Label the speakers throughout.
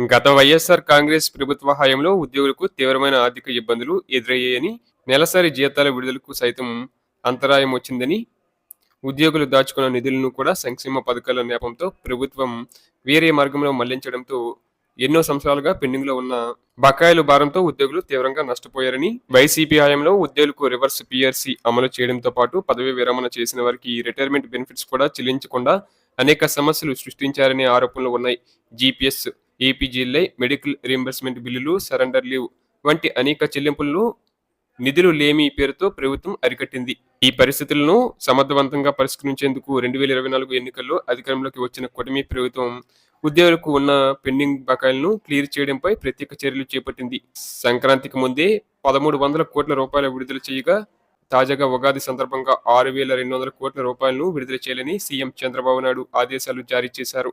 Speaker 1: గత వైఎస్ఆర్ కాంగ్రెస్ ప్రభుత్వ హయాంలో ఉద్యోగులకు తీవ్రమైన ఆర్థిక ఇబ్బందులు ఎదురయ్యాయని నెలసరి జీతాల విడుదలకు సైతం అంతరాయం వచ్చిందని ఉద్యోగులు దాచుకున్న నిధులను కూడా సంక్షేమ పథకాల నేపంతో ప్రభుత్వం వేరే మార్గంలో మళ్ళించడంతో ఎన్నో సంవత్సరాలుగా పెండింగ్లో ఉన్న బకాయిలు భారంతో ఉద్యోగులు తీవ్రంగా నష్టపోయారని వైసీపీ హయాంలో ఉద్యోగులకు రివర్స్ పిఆర్సీ అమలు చేయడంతో పాటు పదవి విరమణ చేసిన వారికి రిటైర్మెంట్ బెనిఫిట్స్ కూడా చెల్లించకుండా అనేక సమస్యలు సృష్టించారనే ఆరోపణలు ఉన్నాయి. జీపీఎస్ ఏపీజీఎల్ఐ మెడికల్ రీంబర్స్మెంట్ బిల్లులు సరెండర్ లీవ్ వంటి అనేక చెల్లింపులను నిధులు లేమి పేరుతో ప్రభుత్వం అరికట్టింది. ఈ పరిస్థితులను సమర్థవంతంగా పరిష్కరించేందుకు రెండు వేల ఇరవై నాలుగు ఎన్నికల్లో అధికారంలోకి వచ్చిన కూటమి ప్రభుత్వం ఉద్యోగులకు ఉన్న పెండింగ్ బకాయిలను క్లియర్ చేయడంపై ప్రత్యేక చర్యలు చేపట్టింది. సంక్రాంతికి ముందే పదమూడు వందల కోట్ల రూపాయల విడుదల చేయగా తాజాగా ఉగాది సందర్భంగా ఆరు వేల రెండు వందల కోట్ల రూపాయలను విడుదల చేయాలని సీఎం చంద్రబాబు నాయుడు ఆదేశాలు జారీ చేశారు.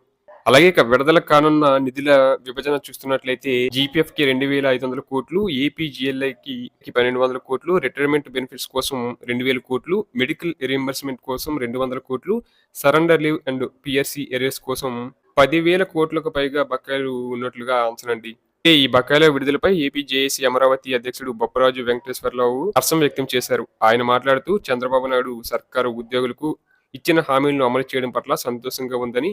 Speaker 1: అలాగే ఇక విడుదల కానున్న నిధుల విభజన చూస్తున్నట్లయితే జీపీఎఫ్కి రెండు వేల ఐదు వందల కోట్లు ఏపీజీఎల్ఐ కి పన్నెండు వందల కోట్లు రిటైర్మెంట్ బెనిఫిట్స్ కోసం రెండు వేల కోట్లు మెడికల్ రీఎంబర్స్మెంట్ కోసం రెండు వందల కోట్లు surrender leave and PSC arrears కోసం పదివేల కోట్లకు పైగా బకాయిలు ఉన్నట్లుగా అంచనండి ఈ బకాయిల విడుదలపై ఏపీ జేఏసీ అమరావతి అధ్యక్షుడు బొప్పరాజు వెంకటేశ్వరరావు హర్షం వ్యక్తం చేశారు. ఆయన మాట్లాడుతూ చంద్రబాబు నాయుడు సర్కారు ఉద్యోగులకు ఇచ్చిన హామీలను అమలు చేయడం పట్ల సంతోషంగా ఉందని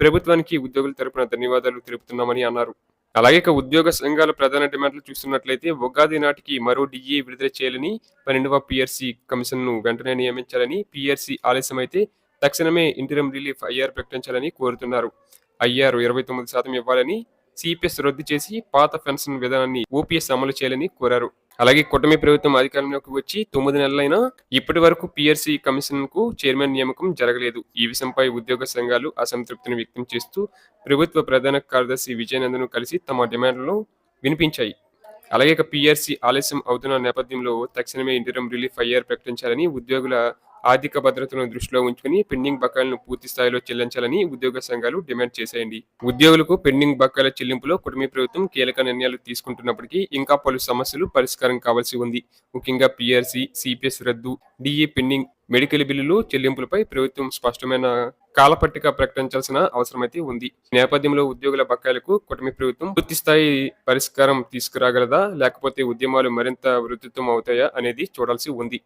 Speaker 1: ప్రభుత్వానికి ఉద్యోగుల తరపున ధన్యవాదాలు తెలుపుతున్నామని అన్నారు. అలాగే ఉద్యోగ సంఘాల ప్రధాన డిమాండ్లు చూస్తున్నట్లయితే ఉగాది నాటికి మరో డిఏ విడుదల చేయాలని పన్నెండవ పిఆర్సీ కమిషన్ను వెంటనే నియమించాలని పిఆర్సీ ఆలస్యమైతే తక్షణమే ఇంటరం రిలీఫ్ ఐఆర్ ప్రకటించాలని కోరుతున్నారు. ఐఆర్ ఇరవై తొమ్మిది శాతం ఇవ్వాలని సిపిఎస్ రద్దు చేసి పాత పెన్షన్ విధానాన్ని ఓపీఎస్ అమలు చేయాలని కోరారు. అలాగే కూటమి ప్రభుత్వం అధికారంలోకి వచ్చి తొమ్మిది నెలలైనా ఇప్పటి వరకు పిఆర్సీ కమిషన్కు చైర్మన్ నియామకం జరగలేదు. ఈ విషయంపై ఉద్యోగ సంఘాలు అసంతృప్తిని వ్యక్తం చేస్తూ ప్రభుత్వ ప్రధాన కార్యదర్శి విజయనందను కలిసి తమ డిమాండ్లను వినిపించాయి. అలాగే ఇక పిఆర్సీ ఆలస్యం అవుతున్న నేపథ్యంలో తక్షణమే ఇంటరం రిలీఫ్ అయ్యారు ప్రకటించాలని ఉద్యోగుల ఆర్థిక భద్రతను దృష్టిలో ఉంచుకుని పెండింగ్ బకాయిలను పూర్తి స్థాయిలో చెల్లించాలని ఉద్యోగ సంఘాలు డిమాండ్ చేశాయండి. ఉద్యోగులకు పెండింగ్ బకాయిల చెల్లింపులో కుటుంబ ప్రభుత్వం కీలక నిర్ణయాలు తీసుకుంటున్నప్పటికీ ఇంకా పలు సమస్యలు పరిష్కారం కావాల్సి ఉంది. ముఖ్యంగా పిఆర్సీ సిపిఎస్ రద్దు డిఏ పెండింగ్ మెడికల్ బిల్లులు చెల్లింపులపై ప్రభుత్వం స్పష్టమైన కాలపట్టిక ప్రకటించాల్సిన అవసరమైతే ఉంది. నేపథ్యంలో ఉద్యోగుల బకాయిలకు కుటుంబ ప్రభుత్వం పూర్తి స్థాయి పరిష్కారం తీసుకురాగలదా? లేకపోతే ఉద్యమాలు మరింత వృద్ధిత్వం అవుతాయా అనేది చూడాల్సి ఉంది.